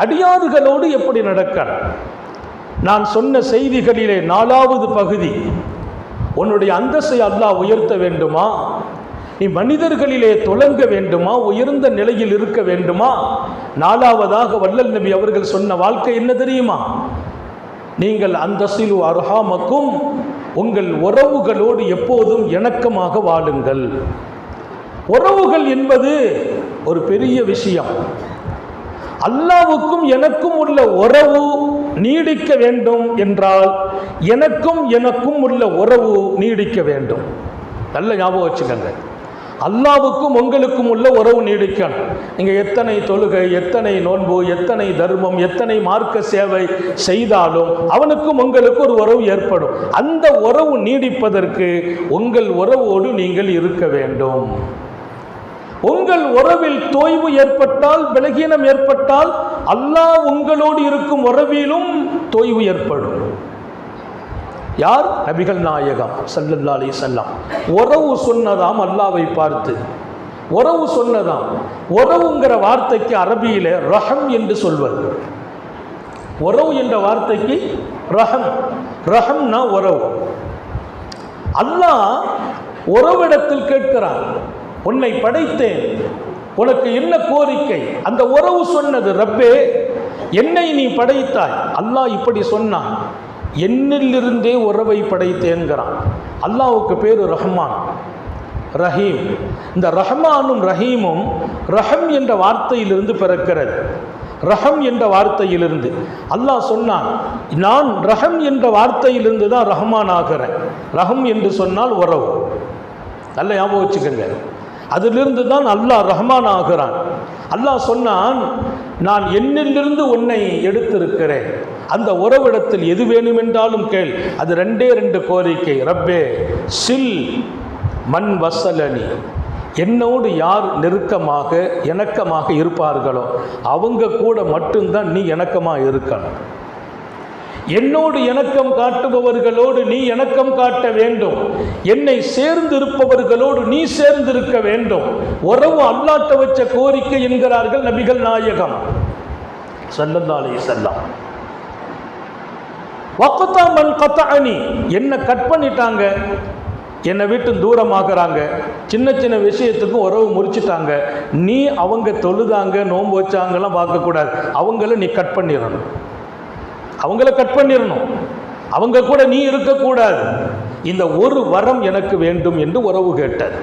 அடியாறுகளோடு எப்படி நடக்க நான் சொன்ன செய்திகளிலே நாலாவது பகுதி உன்னுடைய அந்தஸ்தை அல்லாஹ் உயர்த்த வேண்டுமா? நீ மனிதர்களிலே தொடங்க வேண்டுமா? உயர்ந்த நிலையில் இருக்க வேண்டுமா? நாலாவதாக வல்லல் நபி அவர்கள் சொன்ன வாழ்க்கை என்ன தெரியுமா? நீங்கள் அந்தசிலு அருகாமக்கும் உங்கள் உறவுகளோடு எப்போதும் இணக்கமாக வாழுங்கள். உறவுகள் என்பது ஒரு பெரிய விஷயம். அல்லாவுக்கும் எனக்கும் உள்ள உறவு நீடிக்க வேண்டும் என்றால் எனக்கும் எனக்கும் உள்ள உறவு நீடிக்க வேண்டும். நல்ல ஞாபகம் வச்சுக்கோங்க. அல்லாவுக்கும் உங்களுக்கும் உள்ள உறவு நீடிக்கணும். நீங்கள் எத்தனை தொழுகை எத்தனை நோன்பு எத்தனை தர்மம் எத்தனை மார்க்க சேவை செய்தாலும் அவனுக்கும் உங்களுக்கு ஒரு உறவு ஏற்படும். அந்த உறவு நீடிப்பதற்கு உங்கள் உறவோடு நீங்கள் இருக்க வேண்டும். உங்கள் உறவில் தோய்வு ஏற்பட்டால் பலகீனம் ஏற்பட்டால் அல்லாஹ் உங்களோடு இருக்கும் உறவிலும் தோய்வு ஏற்படும். யார்? நபிகள் நாயகம் சல்லல்லா அலி செல்லாம் உறவு சொன்னதாம் அல்லாவை பார்த்து. உறவு சொன்னதாம். உறவுங்கிற வார்த்தைக்கு அரபியில் ரஹம் என்று சொல்வது. உறவு என்ற வார்த்தைக்கு ரஹம். ரஹம்னா உறவு. அல்லாஹ் உறவிடத்தில் கேட்கிறான். உன்னை படைத்தேன். உனக்கு என்ன கோரிக்கை? அந்த உறவு சொன்னது ரப்பே என்னை நீ படைத்தாய். அல்லாஹ் இப்படி சொன்னான். என்னிலிருந்தே உறவை படைத்தேன்கிறான். அல்லாவுக்கு பேர் ரஹ்மான். ரஹீம். இந்த ரஹ்மானும் ரஹீமும் ரஹம் என்ற வார்த்தையிலிருந்து பிறக்கிறது. ரஹம் என்ற வார்த்தையிலிருந்து. அல்லாஹ் சொன்னான் நான் ரஹம் என்ற வார்த்தையிலிருந்து தான் ரஹ்மான் ஆகிறேன். ரஹம் என்று சொன்னால் உறவு. நல்ல ஞாபகம் வச்சுக்கோங்க. அதிலிருந்து தான் அல்லாஹ் ரஹ்மான் ஆகிறான். அல்லாஹ் சொன்னான் நான் என்னிலிருந்து உன்னை எடுத்திருக்கிறேன். அந்த உறவிடத்தில் எது வேணுமென்றாலும் கேள். அது ரெண்டே ரெண்டு கோரிக்கை. ரப்பே சில் மண் வசலனி. என்னோடு யார் நெருக்கமாக இணக்கமாக இருப்பார்களோ அவங்க கூட மட்டும்தான் நீ இணக்கமாக இருக்கணும். என்னோடு இணக்கம் காட்டுபவர்களோடு நீ இணக்கம் காட்ட வேண்டும். என்னை சேர்ந்திருப்பவர்களோடு நீ சேர்ந்திருக்க வேண்டும். உறவு அல்லாட்ட வச்ச கோரிக்கை என்கிறார்கள் நபிகள் நாயகம். செல்லந்தாலே செல்லாம் வக்குத்தா மண் கத்தானி என்ன கட் பண்ணிட்டாங்க? என்னை விட்டு தூரமாகறாங்க. சின்ன சின்ன விஷயத்துக்கும் உறவு முறிச்சிட்டாங்க. நீ அவங்க தொழுதாங்க நோன்பு வச்சாங்கலாம் பார்க்கக்கூடாது. அவங்கள நீ கட் பண்ணிடணும். அவங்கள கட் பண்ணிடணும் அவங்க கூட நீ இருக்கக்கூடாது. இந்த ஒரு வரம் எனக்கு வேண்டும் என்று உறவு கேட்டது.